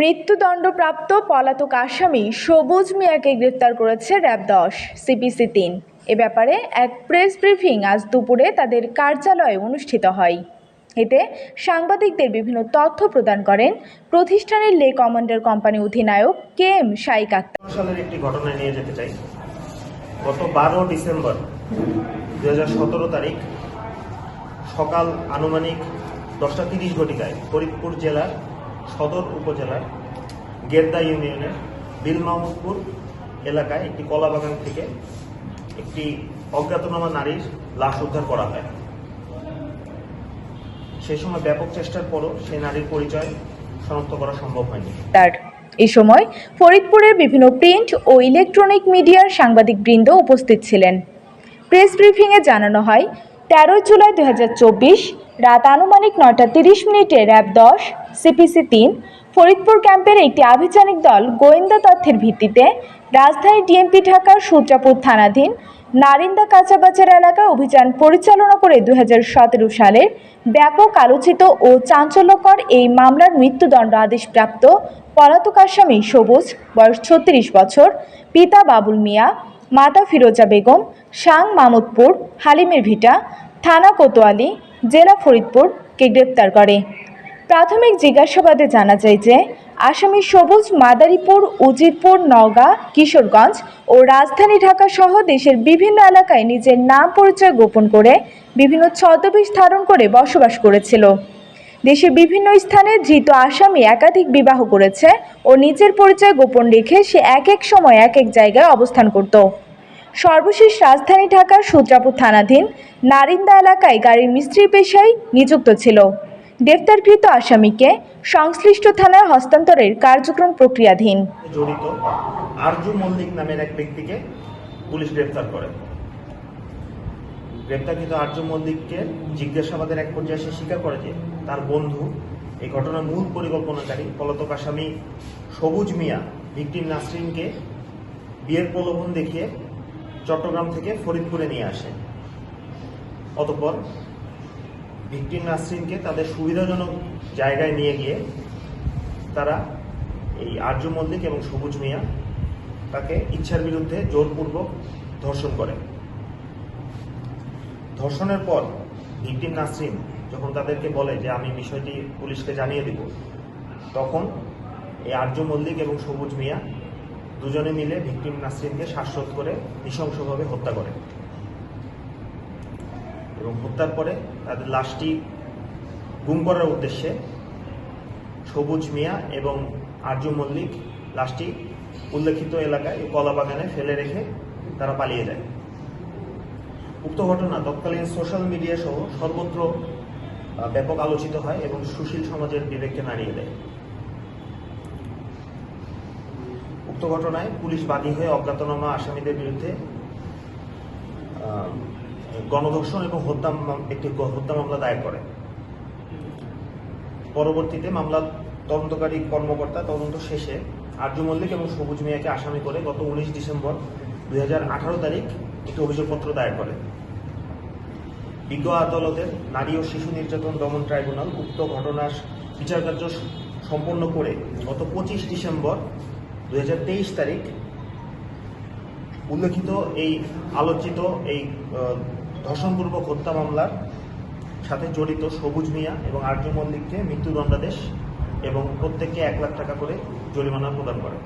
মৃত্যুদণ্ডপ্রাপ্ত পলাতক আসামি সবুজ মিয়াকে গ্রেফতার করেছে র্যাব দশ সিপিসি তিন। এ ব্যাপারে এক প্রেস ব্রিফিং আজ দুপুরে তাদের কার্যালয়ে অনুষ্ঠিত হয়। এতে সাংবাদিকদের বিভিন্ন তথ্য প্রদান করেন প্রতিষ্ঠানের লে কমান্ডার কোম্পানি অধিনায়ক কে এম শাইক আক্তার। একটি নিয়ে যেতে চাই। গত বারো ডিসেম্বর দু তারিখ সকাল আনুমানিক দশটা তিরিশ ঘটিকায় ফরিদপুর জেলার সদর উপজেলার গেরদা ইউনিয়নের বিল মাহমুদপুর এলাকায় একটি কলা বাগান থেকে একটি অজ্ঞাতনামা নারীর লাশ উদ্ধার করা হয়। সে সময় ব্যাপক চেষ্টার পরও সেই নারীর পরিচয় শনাক্ত করা সম্ভব হয়নি। এই সময় ফরিদপুরের বিভিন্ন প্রিন্ট ও ইলেকট্রনিক মিডিয়ার সাংবাদিকবৃন্দ উপস্থিত ছিলেন। প্রেস ব্রিফিংয়ে জানানো হয়, তেরোই জুলাই দুই হাজার চব্বিশ রাত আনুমানিক নয়টা তিরিশ মিনিটে র্যাব দশ সিপিসি তিন, ফরিদপুর ক্যাম্পের একটি আভিযানিক দল গোয়েন্দা তথ্যের ভিত্তিতে রাজধানী ডিএমপি ঢাকার সূত্রাপুর থানাধীন নারিন্দা কাঁচাবাজার এলাকায় অভিযান পরিচালনা করে দু হাজার সতেরো সালের ব্যাপক আলোচিত ও চাঞ্চল্যকর এই মামলার মৃত্যুদণ্ড আদেশপ্রাপ্ত পলাতক আসামি সবুজ, বয়স ছত্রিশ বছর, পিতা বাবুল মিয়া, মাতা ফিরোজা বেগম, সাং মামুদপুর, হালিমের ভিটা, থানা কোতোয়ালি জেলা ফরিদপুরকে গ্রেপ্তার করে। প্রাথমিক জিজ্ঞাসাবাদে জানা যায় যে, আসামি সবুজ মাদারীপুর, উজিরপুর, নওগাঁ, কিশোরগঞ্জ ও রাজধানী ঢাকা সহ দেশের বিভিন্ন এলাকায় নিজের নাম পরিচয় গোপন করে বিভিন্ন ছদ্মবেশ ধারণ করে বসবাস করেছিল। দেশের বিভিন্ন স্থানে ধৃত আসামি একাধিক বিবাহ করেছে ও নিজের পরিচয় গোপন রেখে সে এক এক সময় এক এক জায়গায় অবস্থান করত। সর্বশেষ রাজধানী ঢাকার সূত্রাপুর থানাধীন নারিন্দা এলাকায় গাড়ির মিস্ত্রি পেশায় নিযুক্ত ছিল। গ্রেফতারকৃত আসামিকে সংশ্লিষ্ট থানায় হস্তান্তরের কার্যক্রম প্রক্রিয়াধীন। জড়িত আরজু মল্লিক নামের এক ব্যক্তিকে পুলিশ গ্রেপ্তার করে। গ্রেপ্তারকৃত আরজু মল্লিককে জিজ্ঞাসাবাদের এক পর্যায়ে সে স্বীকার করে যে তার বন্ধু এই ঘটনার মূল পরিকল্পনাকারী পলাতক আসামি সবুজ মিয়া, ভিকটিম নাসরিনকে বিয়ের প্রলোভন দেখিয়ে চট্টগ্রাম থেকে ফরিদপুরে নিয়ে আসে। অতঃপর ভিকটিম নাসরিনকে তাদের সুবিধাজনক জায়গায় নিয়ে গিয়ে তারা এই আর্য মল্লিক এবং সবুজ মিয়া তাকে ইচ্ছার বিরুদ্ধে জোরপূর্বক ধর্ষণ করে। ধর্ষণের পর ভিকটিম নাসরিন যখন তাদেরকে বলে যে, আমি বিষয়টি পুলিশকে জানিয়ে দিব, তখন এই আর্য মল্লিক এবং সবুজ মিয়া দুজনে মিলে ভিকটিম নাসরিনকে শ্বাসরোধ করে নৃশংসভাবে হত্যা করে। এবং হত্যার পরে তাদের লাশটি গুম করার উদ্দেশ্যে সবুজ মিয়া এবং আর্য মল্লিক লাশটি উল্লেখিত এলাকায় কলা বাগানে ফেলে রেখে তারা পালিয়ে যায়। উক্ত ঘটনা তৎকালীন সোশ্যাল মিডিয়া সহ সর্বত্র ব্যাপক আলোচিত হয় এবং সুশীল সমাজের বিবেককে নাড়িয়ে দেয়। উক্ত ঘটনায় পুলিশ বাদী হয়ে অজ্ঞাতনামা আসামিদের বিরুদ্ধে গণধর্ষণ এবং হত্যা একটি হত্যা মামলা দায়ের করে। পরবর্তীতে মামলার তদন্তকারী কর্মকর্তা তদন্ত শেষে আর্য মল্লিক এবং সবুজ মিয়াকে আসামি করে গত উনিশ ডিসেম্বর দুই হাজার আঠারো তারিখ একটি অভিযোগপত্র দায়ের করে। বিজ্ঞ আদালতের নারী ও শিশু নির্যাতন দমন ট্রাইব্যুনাল উক্ত ঘটনার বিচার কার্য সম্পন্ন করে গত পঁচিশ ডিসেম্বর দু হাজার তেইশ তারিখ উল্লেখিত এই আলোচিত এই ধর্ষণপূর্বক হত্যা মামলার সাথে জড়িত সবুজ মিয়া এবং আর্য মল্লিককে মৃত্যুদণ্ডাদেশ এবং প্রত্যেককে এক লাখ টাকা করে জরিমানা প্রদান করে